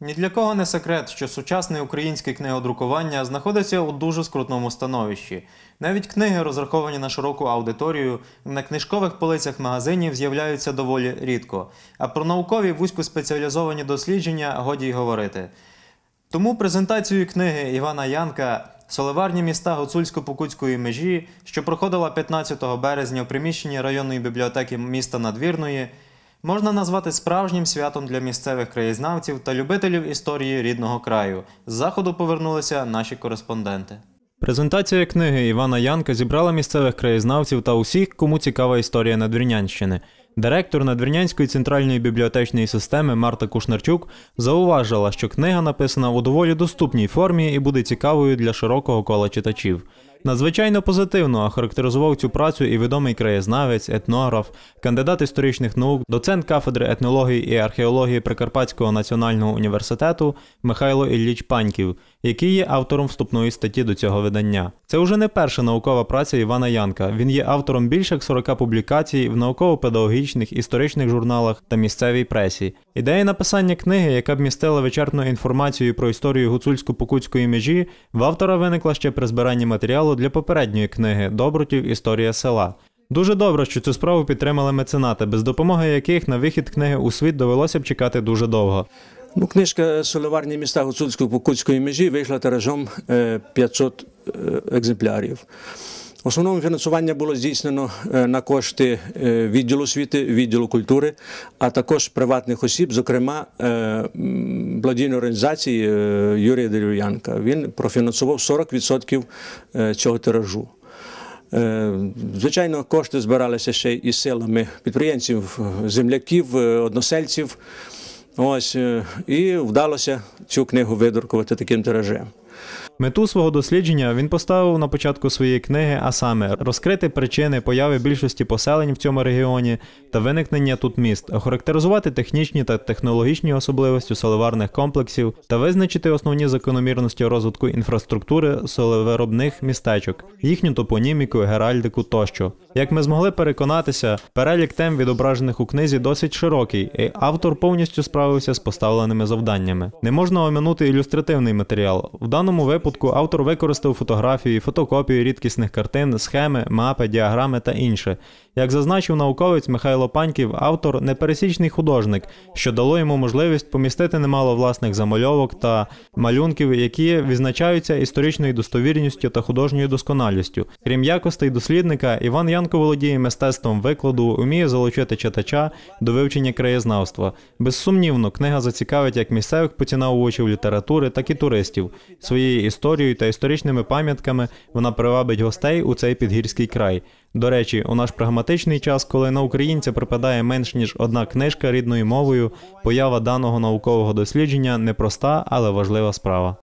Ні для кого не секрет, що сучасне українське книгодрукування знаходиться у дуже скрутному становищі. Навіть книги, розраховані на широку аудиторію, на книжкових полицях магазинів з'являються доволі рідко. А про наукові вузькоспеціалізовані дослідження годі й говорити. Тому презентацію книги Івана Янка Соливарні міста Гуцульсько-Покутської межі, що проходила 15 березня в приміщенні районної бібліотеки міста Надвірної, можна назвати справжнім святом для місцевих краєзнавців та любителів історії рідного краю. З заходу повернулися наші кореспонденти. Презентація книги Івана Янка зібрала місцевих краєзнавців та усіх, кому цікава історія Надвірнянщини. Директор Надвірнянської центральної бібліотечної системи Марта Кушнарчук зауважила, що книга написана у доволі доступній формі і буде цікавою для широкого кола читачів. Надзвичайно позитивно охарактеризував цю працю і відомий краєзнавець, етнограф, кандидат історичних наук, доцент кафедри етнології і археології Прикарпатського національного університету Михайло Ілліч Паньків, який є автором вступної статті до цього видання. Це вже не перша наукова праця Івана Янка. Він є автором більше як 40 публікацій в науково-педагогічних, історичних журналах та місцевій пресі. Ідея написання книги, яка б містила вичерпну інформацію про історію гуцульсько-покутської межі, в автора виникла ще при збиранні матеріалу для попередньої книги Добротів Історія села. Дуже добре, що цю справу підтримали меценати, без допомоги яких на вихід книги у світ довелося б чекати дуже довго. Ну, книжка Соливарні міста Гуцульсько-Покутської межі вийшла тиражом е, 500 е, екземплярів. Основному фінансування було здійснено е, на кошти е, відділу освіти, відділу культури, а також приватних осіб, зокрема е, благодійної організації Юрія Дерев'янка. Він профінансував 40% е, цього тиражу. Звичайно, кошти збиралися ще із силами підприємців, земляків, односельців. Ось і вдалося цю книгу видрукувати таким тиражем. Мету свого дослідження він поставив на початку своєї книги, а саме розкрити причини появи більшості поселень в цьому регіоні та виникнення тут міст, охарактеризувати технічні та технологічні особливості соливарних комплексів та визначити основні закономірності розвитку інфраструктури солевиробних містечок, їхню топоніміку, геральдику тощо. Як ми змогли переконатися, перелік тем, відображених у книзі, досить широкий, і автор повністю справився з поставленими завданнями. Не можна оминути ілюстративний матеріал. В даному випадку автор використав фотографії, фотокопії рідкісних картин, схеми, мапи, діаграми та інше. Як зазначив науковець Михайло Паньків, автор непересічний художник, що дало йому можливість помістити немало власних замальовок та малюнків, які відзначаються історичною достовірністю та художньою досконалістю. Крім якостей дослідника, Іван Янко володіє мистецтвом викладу, уміє залучити читача до вивчення краєзнавства. Безсумнівно, книга зацікавить як місцевих поціновувачів літератури, так і туристів. Своєю історією та історичними пам'ятками вона привабить гостей у цей підгірський край. До речі, у наш прагматичний час, коли на українця припадає менш ніж одна книжка рідною мовою, поява даного наукового дослідження непроста, але важлива справа.